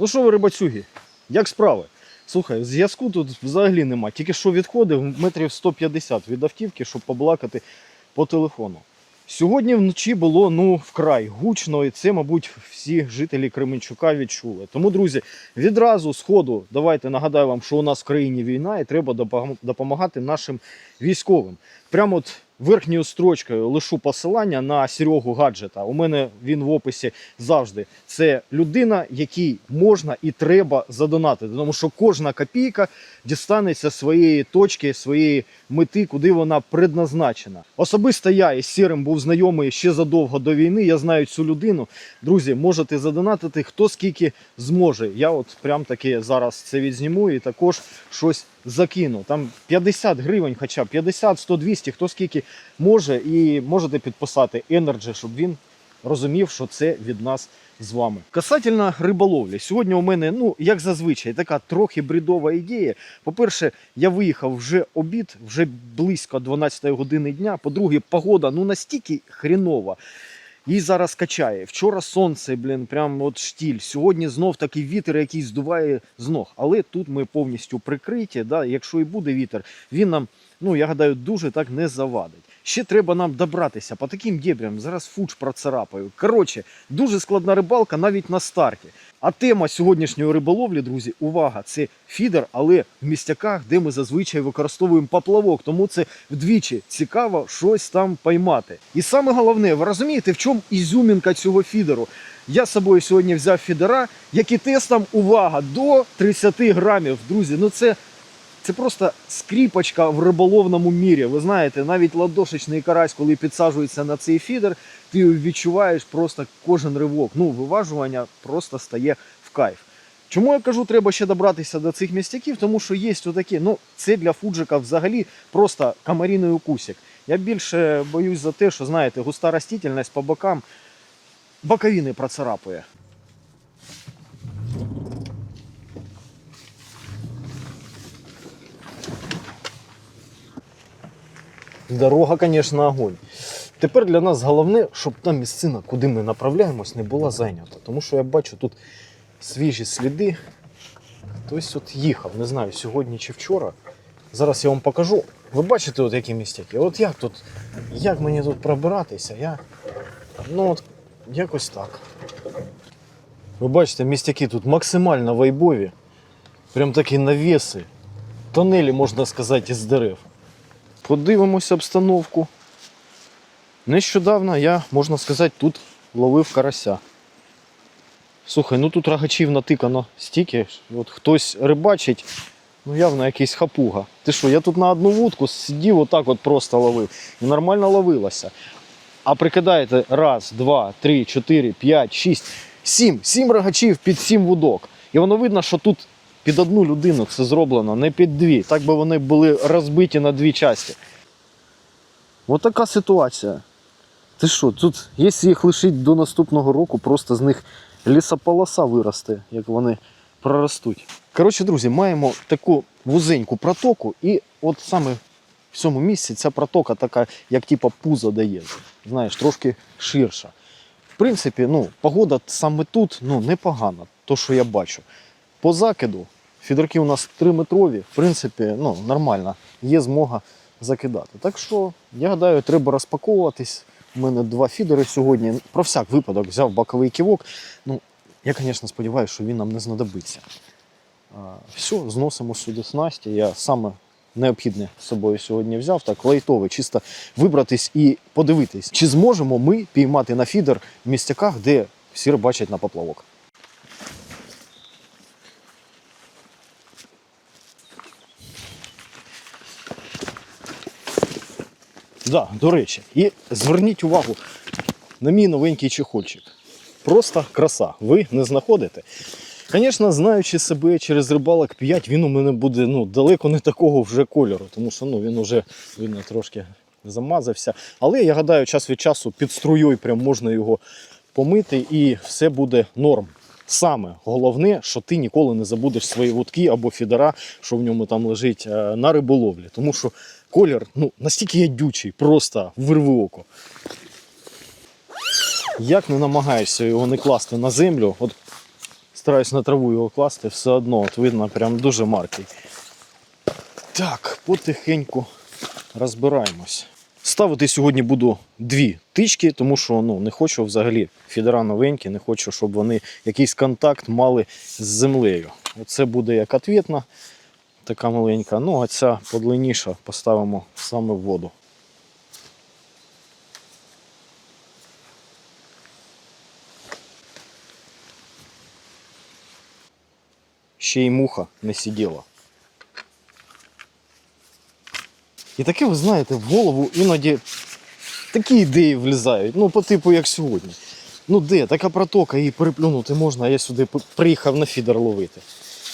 Ну що ви, рибацюги, як справи? Слухай, зв'язку тут взагалі нема. Тільки що відходив метрів 150 від автівки, щоб поблакати по телефону. Сьогодні вночі було ну вкрай гучно, і це, мабуть, всі жителі Кременчука відчули. Тому, друзі, відразу з давайте нагадаю вам, що у нас в країні війна, і треба допомагати нашим військовим. Прямо от верхньою строчкою лишу посилання на Серегу Гаджета. У мене він в описі завжди. Це людина, якій можна і треба задонатити, тому що кожна копійка дістанеться своєї точки, своєї мети, куди вона предназначена. Особисто я із Сірим був знайомий ще задовго до війни. Я знаю цю людину. Друзі, можете задонатити хто скільки зможе. Я от прям таки зараз це відзніму і також щось закину. Там 50 гривень, хоча б 50, 100, 200, хто скільки може, і можете підписати Energy, щоб він розумів, що це від нас з вами. Касательно риболовлі, сьогодні у мене, ну як зазвичай, така трохи бредова ідея. По-перше, я виїхав вже обід, вже близько 12 години дня. По-друге, погода ну настільки хрінова. Її зараз качає. Вчора сонце, блін, прям от штіль. Сьогодні знов такий вітер, який здуває з ног. Але тут ми повністю прикриті. Да? Якщо і буде вітер, він нам, ну я гадаю, дуже так не завадить. Ще треба нам добратися по таким дєбрям. Зараз фуч процарапаю. Коротше, дуже складна рибалка навіть на старті. А тема сьогоднішньої риболовлі, друзі, увага, це фідер, але в містяках, де ми зазвичай використовуємо поплавок. Тому це вдвічі цікаво щось там поймати. І саме головне, ви розумієте, в чому ізюмінка цього фідеру? Я з собою сьогодні взяв фідера, які тестом, увага, до 30 грамів. Друзі, ну це це просто скріпочка в риболовному мірі. Ви знаєте, навіть ладошечний карась, коли підсаджується на цей фідер, ти відчуваєш просто кожен ривок. Ну, виважування просто стає в кайф. Чому я кажу, треба ще добратися до цих містяків? Тому що є отакі, ну це для фуджика взагалі просто комаріний укусик. Я більше боюсь за те, що знаєте, густа растительність по бокам боковини процарапує. Дорога, звісно, огонь. Тепер для нас головне, щоб та місцина, куди ми направляємось, не була зайнята. Тому що я бачу тут свіжі сліди. Хтось от їхав, не знаю, сьогодні чи вчора. Зараз я вам покажу. Ви бачите, от які містяки? От як тут, як мені тут пробиратися? Я. Ну от якось так. Ви бачите, містяки тут максимально вайбові. Прям такі навіси. Тонелі, можна сказати, із дерев. Подивимося обстановку. Нещодавно я, можна сказати, тут ловив карася. Слухай, ну тут рогачів натикано стільки. От хтось рибачить, ну явно якийсь хапуга. Ти що, я тут на одну вудку сидів, отак от просто ловив. І нормально ловилося. А прикидаєте, раз, два, три, чотири, п'ять, шість, сім. Сім рогачів під сім вудок. І воно видно, що тут під одну людину це зроблено, не під дві. Так би вони були розбиті на дві частини. Ось така ситуація. Ти що, тут, якщо їх лишить до наступного року, просто з них лісополоса виросте, як вони проростуть. Коротше, друзі, маємо таку вузеньку протоку, і от саме в цьому місці ця протока така, як типа пузо дає. Знаєш, трошки ширша. В принципі, ну, погода саме тут ну, непогана, то, що я бачу. По закиду фідерки у нас 3-метрові, в принципі, ну, нормально, є змога закидати. Так що, я гадаю, треба розпаковуватись. У мене два фідери сьогодні. Про всяк випадок взяв боковий ківок. Ну, я, звісно, сподіваюся, що він нам не знадобиться. Все, зносимо сюди снасті. Я саме необхідне з собою сьогодні взяв. Так, лайтове, чисто вибратись і подивитись, чи зможемо ми піймати на фідер в місцяках, де всі бачать на поплавок. Да, до речі, і зверніть увагу на мій новенький чехольчик. Просто краса. Ви не знаходите. Звісно, знаючи себе через рибалок 5, він у мене буде ну, далеко не такого вже кольору, тому що ну, він вже видно, трошки замазався. Але я гадаю, час від часу під струєю прям можна його помити і все буде норм. Саме головне, що ти ніколи не забудеш свої вудки або фідера, що в ньому там лежить е, на риболовлі. Тому що колір ну, настільки ядючий, просто вирви око. Як не намагаєшся його не класти на землю, от стараюсь на траву його класти, все одно от видно, прям дуже маркий. Так, потихеньку розбираємось. Ставити сьогодні буду дві тички, тому що ну, не хочу взагалі фідера новенькі, не хочу, щоб вони якийсь контакт мали з землею. Оце буде як ответна, така маленька. Ну, а ця подлинніша поставимо саме в воду. Ще й муха не сиділа. І таке, ви знаєте, в голову іноді такі ідеї влізають. Ну, по типу, як сьогодні. Ну де, така протока, її переплюнути можна, а я сюди приїхав на фідер ловити.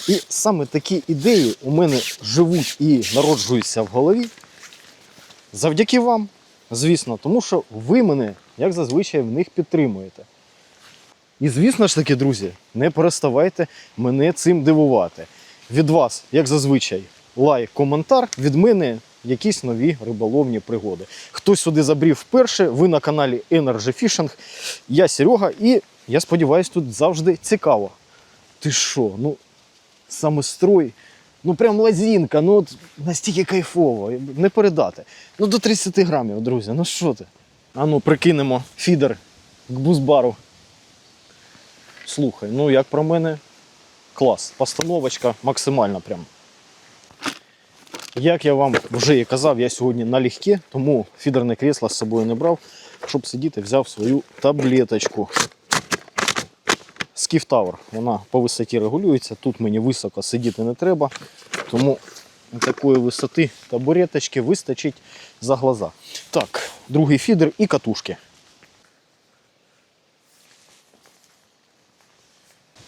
І саме такі ідеї у мене живуть і народжуються в голові. Завдяки вам, звісно, тому що ви мене, як зазвичай, в них підтримуєте. І звісно ж таки, друзі, не переставайте мене цим дивувати. Від вас, як зазвичай, лайк, коментар, від мене якісь нові риболовні пригоди. Хто сюди забрів вперше, ви на каналі Energy Fishing. Я Серега, і я сподіваюся, тут завжди цікаво. Ти що, ну саме строй, ну прям лазінка, ну от настільки кайфово, не передати. Ну до 30 грамів, друзі, ну що ти? А ну прикинемо фідер к бузбару. Слухай, ну як про мене, клас. Постановочка максимальна прям. Як я вам вже і казав, я сьогодні налегке, тому фідерне крісло з собою не брав. Щоб сидіти, взяв свою таблеточку. Tower. Вона по висоті регулюється. Тут мені високо сидіти не треба. Тому такої висоти табуреточки вистачить за глаза. Так, другий фідер і катушки.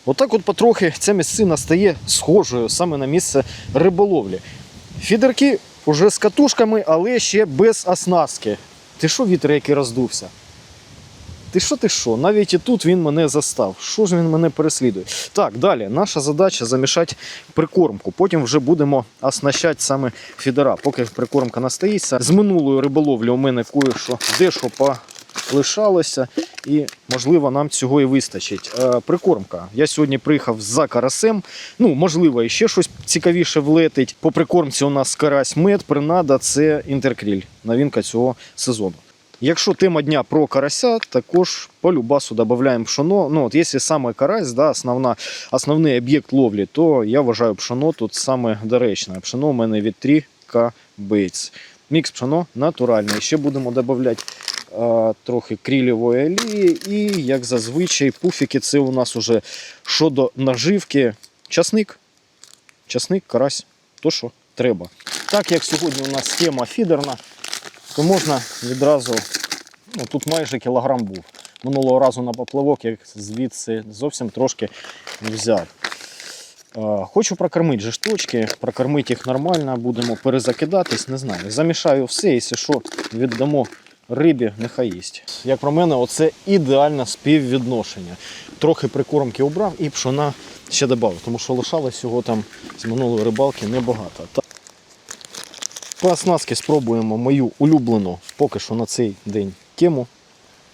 Отак от потрохи ця місцина стає схожою саме на місце риболовлі. Фідерки вже з катушками, але ще без оснастки. Ти що вітер, який роздувся? Ти що, ти що? Навіть і тут він мене застав. Що ж він мене переслідує? Так, далі. Наша задача замішати прикормку. Потім вже будемо оснащати саме фідера. Поки прикормка настоїться. З минулої риболовлі у мене кое-що дещо полишалося. І, можливо, нам цього і вистачить. Е, прикормка. Я сьогодні приїхав за карасем. Ну, можливо, і ще щось цікавіше влетить. По прикормці у нас карась мед, принада це інтеркріль. Новинка цього сезону. Якщо тема дня про карася, також по любасу додаємо пшоно. Ну, от якщо саме карась, да, основна, основний об'єкт ловлі, то я вважаю пшоно тут саме доречне. Пшоно у мене від 3К Мікс пшоно натуральний. Ще будемо додавати е, трохи крілєвої олії. І, як зазвичай, пуфіки це у нас уже щодо наживки. Часник. Часник, карась, то що треба. Так як сьогодні у нас тема фідерна, то можна відразу, ну тут майже кілограм був. Минулого разу на поплавок я звідси зовсім трошки взяв. Хочу прокормити же прокормити їх нормально, будемо перезакидатись, не знаю. Замішаю все, якщо що, віддамо рибі, нехай їсть. Як про мене, оце ідеальне співвідношення. Трохи прикормки обрав і пшона ще додав, тому що лишалось його там з минулої рибалки небагато. По оснастки спробуємо мою улюблену поки що на цей день тему.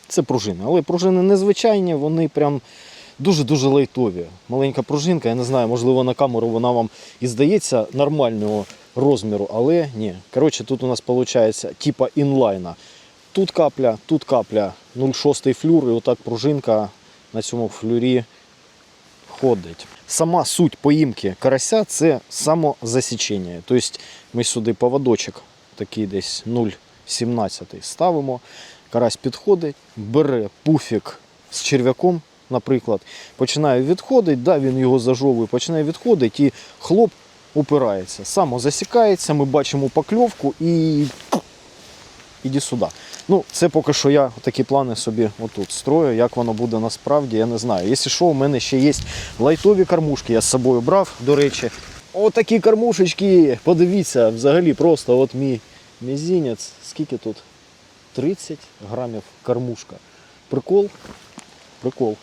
Це пружини. Але пружини незвичайні, вони прям дуже-дуже лайтові. Маленька пружинка, я не знаю, можливо, на камеру вона вам і здається нормального розміру, але ні. Коротше, тут у нас виходить типа інлайна. Тут капля, тут капля, 0,6 флюр, і отак пружинка на цьому флюрі ходить. Сама суть поїмки карася це самозасічення. Тобто ми сюди поводочок такий десь 0,17 ставимо. Карась підходить, бере пуфік з черв'яком, наприклад, починає відходити, да, він його зажовує, починає відходити і хлоп упирається. Самозасікається, ми бачимо покльовку і іди сюди. Ну, це поки що я такі плани собі отут строю. Як воно буде насправді, я не знаю. Якщо що, у мене ще є лайтові кормушки, я з собою брав, до речі. Отакі кормушечки. Подивіться, взагалі просто от мій мізінець. Скільки тут? 30 грамів кормушка. Прикол? Прикол.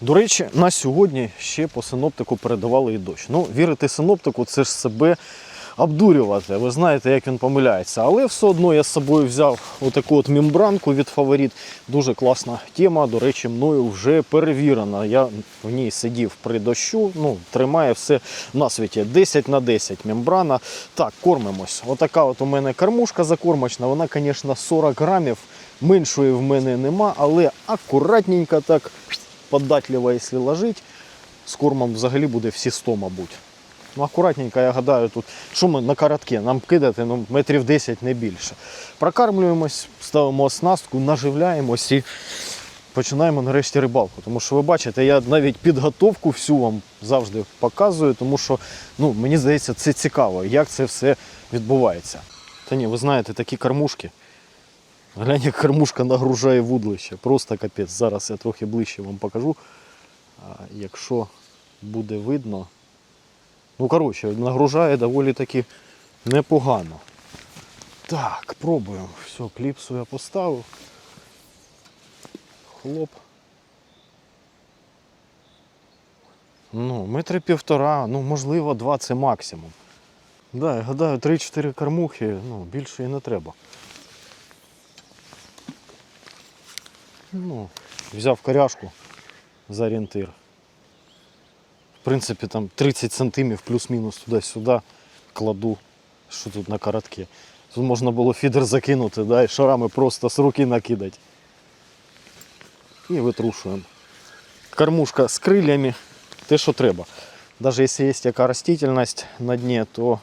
До речі, на сьогодні ще по синоптику передавали і дощ. Ну, вірити синоптику, це ж себе обдурювати. Ви знаєте, як він помиляється. Але все одно я з собою взяв отаку от мембранку від фаворит. Дуже класна тема. До речі, мною вже перевірена. Я в ній сидів при дощу. Ну, тримає все на світі. 10 на 10 мембрана. Так, кормимось. Отака от у мене кормушка закормочна. Вона, звісно, 40 грамів. Меншої в мене нема, але акуратненько так податливо, якщо ложить. З кормом взагалі буде всі 100, мабуть. Ну, акуратненько, я гадаю, тут що ми на коротке, нам кидати ну, метрів 10 не більше. Прокармлюємось, ставимо оснастку, наживляємось і починаємо нарешті рибалку. Тому що ви бачите, я навіть підготовку всю вам завжди показую, тому що ну, мені здається, це цікаво, як це все відбувається. Та ні, ви знаєте, такі кормушки. Глянь, як кормушка нагружає вудлище. Просто капець. Зараз я трохи ближче вам покажу. Якщо буде видно. Ну, коротше, нагружає доволі таки непогано. Так, пробуємо. Все, кліпсу я поставив. Хлоп. Ну, метри півтора, ну можливо, два це максимум. Да, я гадаю, 3-4 кормухи, ну, більше і не треба. Ну, взяв коряшку за орієнтир. В принципі, там 30 сантимів плюс-мінус туди-сюди кладу, що тут на коротке. Тут можна було фідер закинути, да, і шарами просто з руки накидати. І витрушуємо. Кормушка з крилями, те, що треба. Навіть якщо є яка растительність на дні, то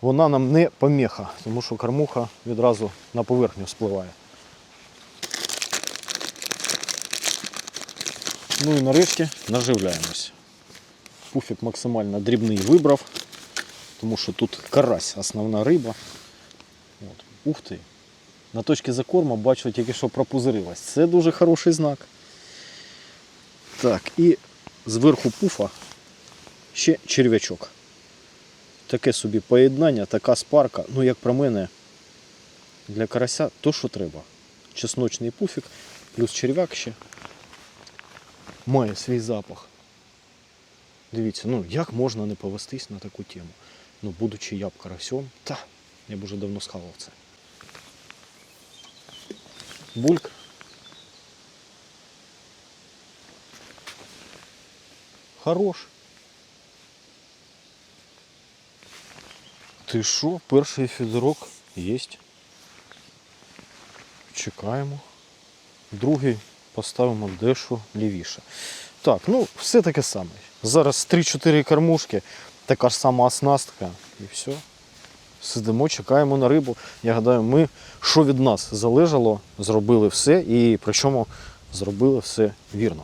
вона нам не помеха, тому що кормуха відразу на поверхню спливає. Ну і нарешті наживляємось. Пуфік максимально дрібний вибрав, тому що тут карась, основна риба. От. Ух ти. На точці закорму бачу тільки що пропузирилась. Це дуже хороший знак. Так, і зверху пуфа ще черв'ячок. Таке собі поєднання, така спарка. Ну, як про мене, для карася то, що треба. Чесночний пуфік, плюс черв'як ще має свій запах. Дивіться, ну як можна не повестись на таку тему? Ну, будучи я б карасьом, та, я б уже давно схавав це. Бульк. Хорош. Ти що, перший фідерок єсть. Чекаємо. Другий поставимо дещо лівіше. Так, ну все таке саме. Зараз 3-4 кормушки, така ж сама оснастка і все. Сидимо, чекаємо на рибу. Я гадаю, ми, що від нас залежало, зробили все і причому зробили все вірно.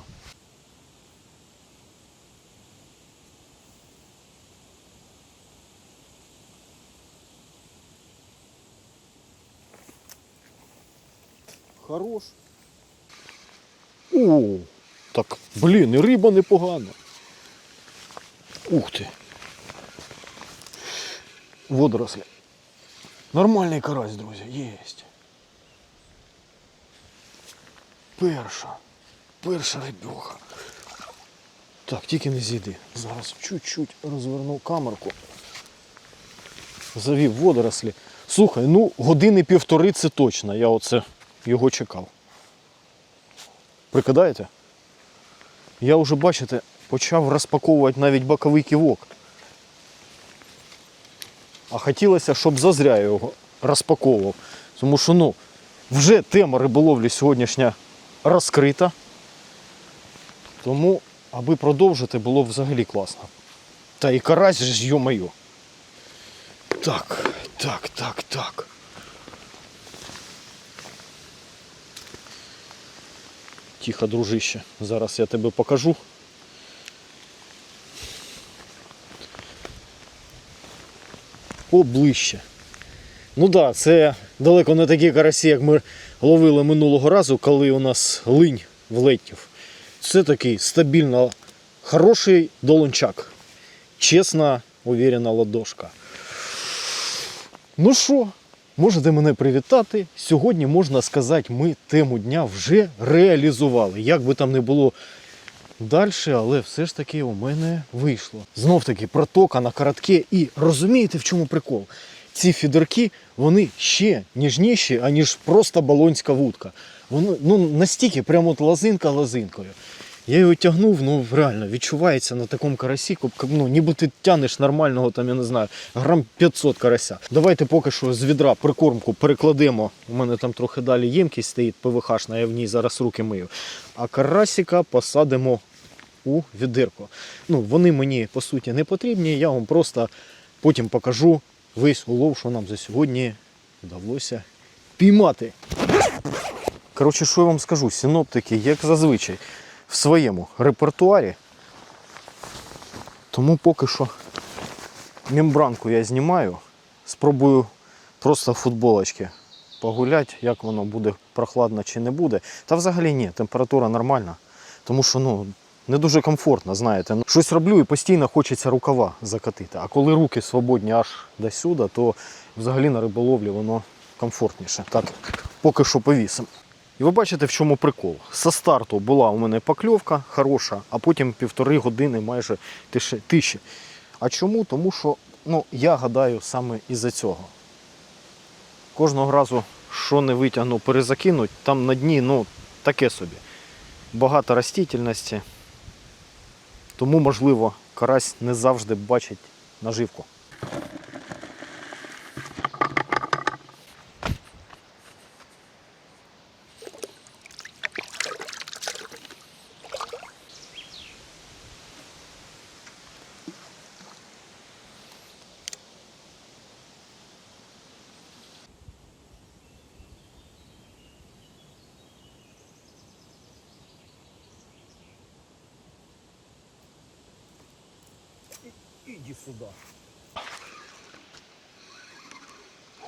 Хорош. О, так, блін, і риба непогана. Ух ти. Водорослі. Нормальний карась, друзі, єсть. Перша. Перша рибьоха. Так, тільки не зійди. Зараз чуть-чуть розверну камерку. Завів водорослі. Слухай, ну години півтори це точно. Я оце його чекав. Прикидаєте? Я вже, бачите, почав розпаковувати навіть боковий ківок. А хотілося, щоб зазря його розпаковував. Тому що ну, вже тема риболовлі сьогоднішня розкрита. Тому, аби продовжити, було взагалі класно. Та і карась ж йо-моє. Так, так, так, так. Тихо, дружище. Зараз я тебе покажу. Поближче. Ну так, да, це далеко не такі карасі, як ми ловили минулого разу, коли у нас линь влетів. Це такий стабільно хороший долончак. Чесна, уверена ладошка. Ну що, можете мене привітати. Сьогодні, можна сказати, ми тему дня вже реалізували. Як би там не було далі, але все ж таки у мене вийшло. Знов таки протока на коротке. І розумієте, в чому прикол? Ці фідерки, вони ще ніжніші, аніж просто балонська вудка. Воно ну, настільки прямо от лозинка лозинкою. Я його тягнув, ну реально відчувається на такому карасі, ну, ніби ти тянеш нормального, там, я не знаю, грам 500 карася. Давайте поки що з відра прикормку перекладемо. У мене там трохи далі ємкість стоїть ПВХшна, я в ній зараз руки мию. А карасика посадимо у відерку. Ну, вони мені по суті не потрібні, я вам просто потім покажу весь улов, що нам за сьогодні вдалося піймати. Коротше, що я вам скажу, синоптики, як зазвичай, в своєму репертуарі. Тому поки що мембранку я знімаю. Спробую просто в футболочці погуляти, як воно буде прохладно чи не буде. Та взагалі ні, температура нормальна. Тому що ну, не дуже комфортно, знаєте. Ну, Щось роблю і постійно хочеться рукава закатити. А коли руки свободні аж до сюди, то взагалі на риболовлі воно комфортніше. Так, поки що повісимо. І ви бачите, в чому прикол. Со старту була у мене покльовка хороша, а потім півтори години майже тиші. А чому? Тому що ну, я гадаю саме із-за цього. Кожного разу, що не витягну, перезакинуть, там на дні ну, таке собі. Багато растительності. Тому, можливо, карась не завжди бачить наживку.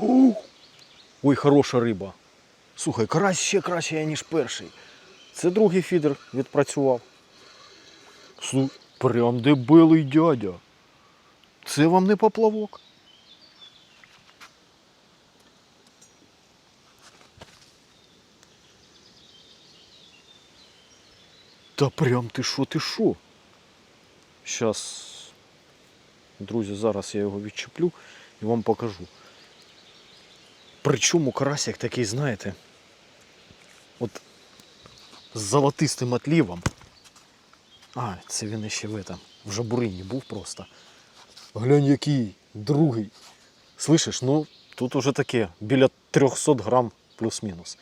Ой, хороша риба. Слухай, карась ще краще, ніж перший. Це другий фідер відпрацював. Слу... Прям дебелий дядя. Це вам не поплавок. Та прям ти що, ти що? Щас, друзі, зараз я його відчеплю і вам покажу. Причому карасик такий, знаєте, от з золотистим отлівом. А, це він ще в этом, в жабурині був просто. Глянь, який другий. Слышиш, ну тут уже таке, біля 300 грам плюс-мінус.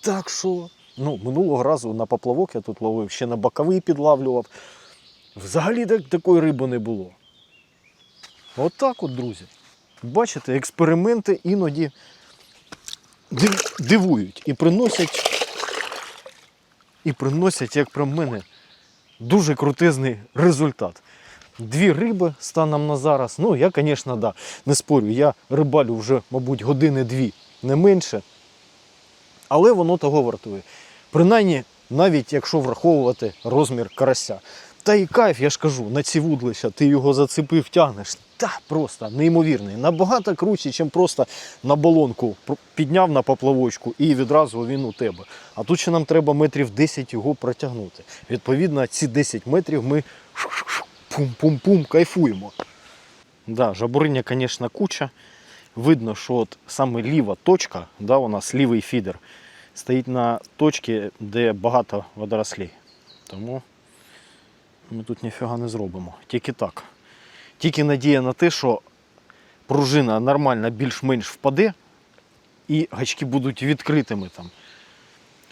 Так що, ну, минулого разу на поплавок я тут ловив, ще на боковий підлавлював. Взагалі так, такої риби не було. Отак от, друзі. Бачите, експерименти іноді дивують і приносять, і приносять, як про мене, дуже крутизний результат. Дві риби станом на зараз. Ну, я, звісно, да, не спорю, я рибалю вже, мабуть, години дві, не менше. Але воно того вартує. Принаймні, навіть якщо враховувати розмір карася. Та і кайф, я ж кажу, на ці вудлища ти його зацепив, тягнеш. Та просто неймовірний. Набагато круче, ніж просто на балонку підняв на поплавочку і відразу він у тебе. А тут ще нам треба метрів 10 його протягнути. Відповідно, ці 10 метрів ми пум-пум-пум кайфуємо. Да, жабуриня, звісно, куча. Видно, що от саме ліва точка, да, у нас лівий фідер, стоїть на точці, де багато водорослей. Тому ми тут ніфіга не зробимо. Тільки так. Тільки надія на те, що пружина нормально більш-менш впаде і гачки будуть відкритими там.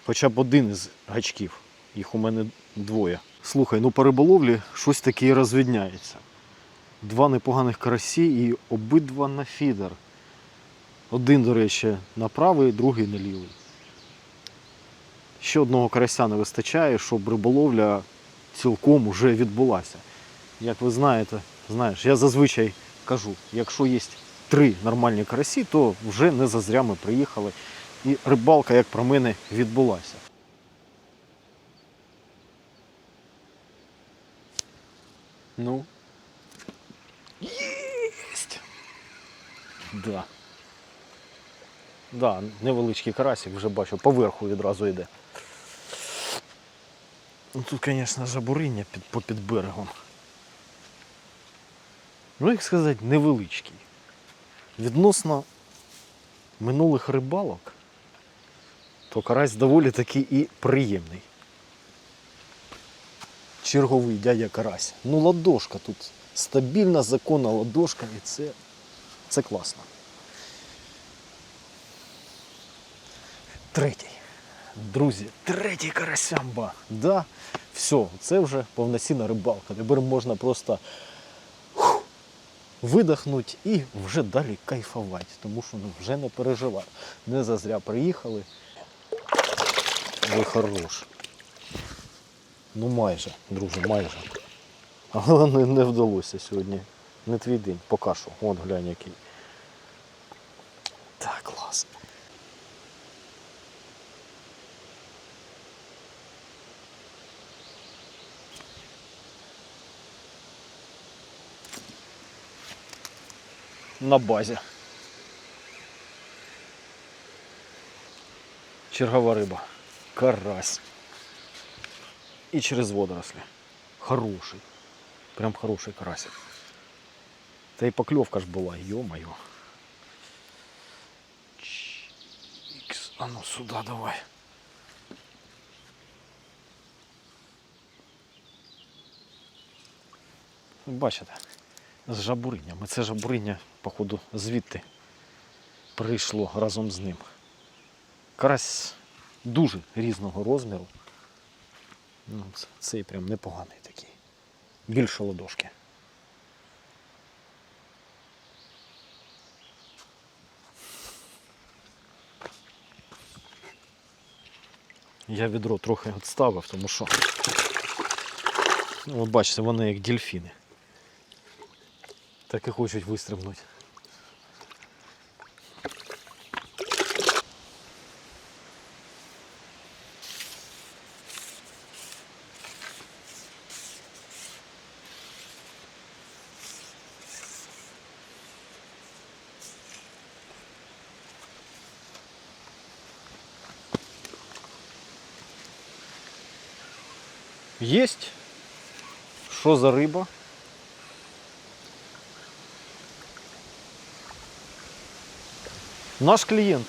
Хоча б один із гачків. Їх у мене двоє. Слухай, ну по риболовлі щось таке і розвідняється. Два непоганих карасі і обидва на фідер. Один, до речі, на правий, другий на лівий. Ще одного карася не вистачає, щоб риболовля цілком уже відбулася. Як ви знаєте, знаєш, я зазвичай кажу, якщо є три нормальні карасі, то вже не зазря ми приїхали. І рибалка, як про мене, відбулася. Ну. Єсть! Да. Да, невеличкий карасик вже бачу, поверху відразу йде. Ну тут, звісно, жабуриння під, попід берегом. Ну, як сказати, невеличкий. Відносно минулих рибалок, то карась доволі таки і приємний. Черговий дядя карась. Ну, ладошка тут. Стабільна, законна ладошка, і це, це класно. Третій. Друзі, третій карасямба. Да, все, це вже повноцінна рибалка. Тепер можна просто видихнути і вже далі кайфувати, тому що ну, вже не переживав, Не зазря приїхали. Ви хорош. Ну майже, друже, майже. Але не, не вдалося сьогодні. Не твій день, поки що. От глянь який. Так, клас. На базі. Чергова риба. Карась. І через водорослі. Хороший. Прям хороший карасик. Та й покльовка ж була, йо-моє. Ікс, а ну сюди давай. Бачите, З жабуриннями. Це жабуриння, походу, звідти прийшло разом з ним. Карась дуже різного розміру. Ну, цей прям непоганий такий. Більше ладошки. Я відро трохи відставив, тому що. Ну, от бачите, вони як дельфіни. Так і хочуть вистрибнути. Єсть. Що за риба? Наш клієнт.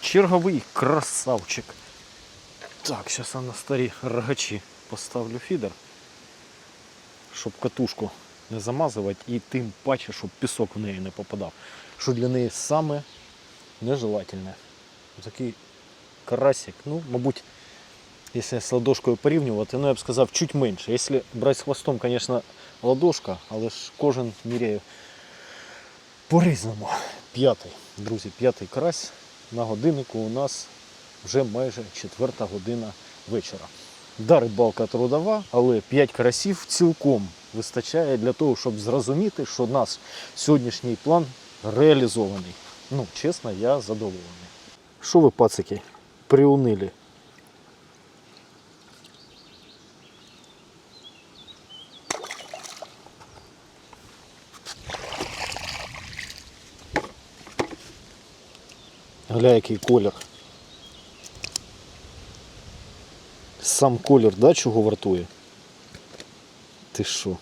Черговий красавчик. Так, зараз я на старі рогачі поставлю фідер, щоб катушку не замазувати і тим паче, щоб пісок в неї не попадав. Що для неї саме нежелательне. Такий карасик, ну, мабуть, якщо з ладошкою порівнювати, ну я б сказав чуть менше. Якщо брати з хвостом, звісно, ладошка, але ж кожен міряє по-різному. П'ятий, друзі, п'ятий карась на годиннику у нас вже майже четверта година вечора. Да, рибалка трудова, але 5 карасів цілком вистачає для того, щоб зрозуміти, що наш сьогоднішній план реалізований. Ну, чесно, я задоволений. Що ви, пацики, приунили? Гля, який колір. Сам колір, да, чого вартує? Ти що?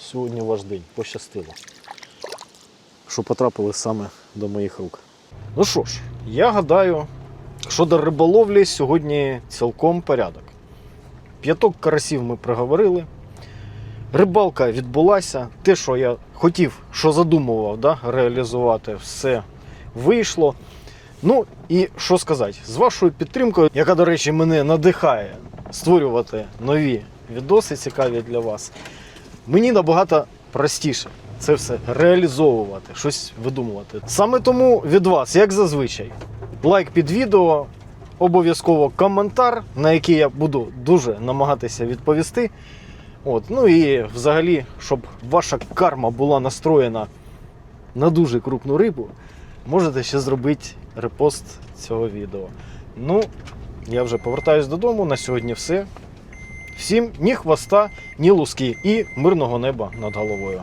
Сьогодні ваш день, пощастило. Що потрапили саме до моїх рук. Ну що ж, я гадаю, що до риболовлі сьогодні цілком порядок. П'яток карасів ми проговорили. Рибалка відбулася. Те, що я хотів, що задумував, да, реалізувати, все вийшло. Ну і що сказати, з вашою підтримкою, яка, до речі, мене надихає створювати нові відоси цікаві для вас, мені набагато простіше це все реалізовувати, щось видумувати. Саме тому від вас, як зазвичай, лайк під відео, обов'язково коментар, на який я буду дуже намагатися відповісти. От, ну і взагалі, щоб ваша карма була настроєна на дуже крупну рибу, можете ще зробити репост цього відео. Ну, я вже повертаюсь додому. На сьогодні все. Всім ні хвоста, ні луски і мирного неба над головою.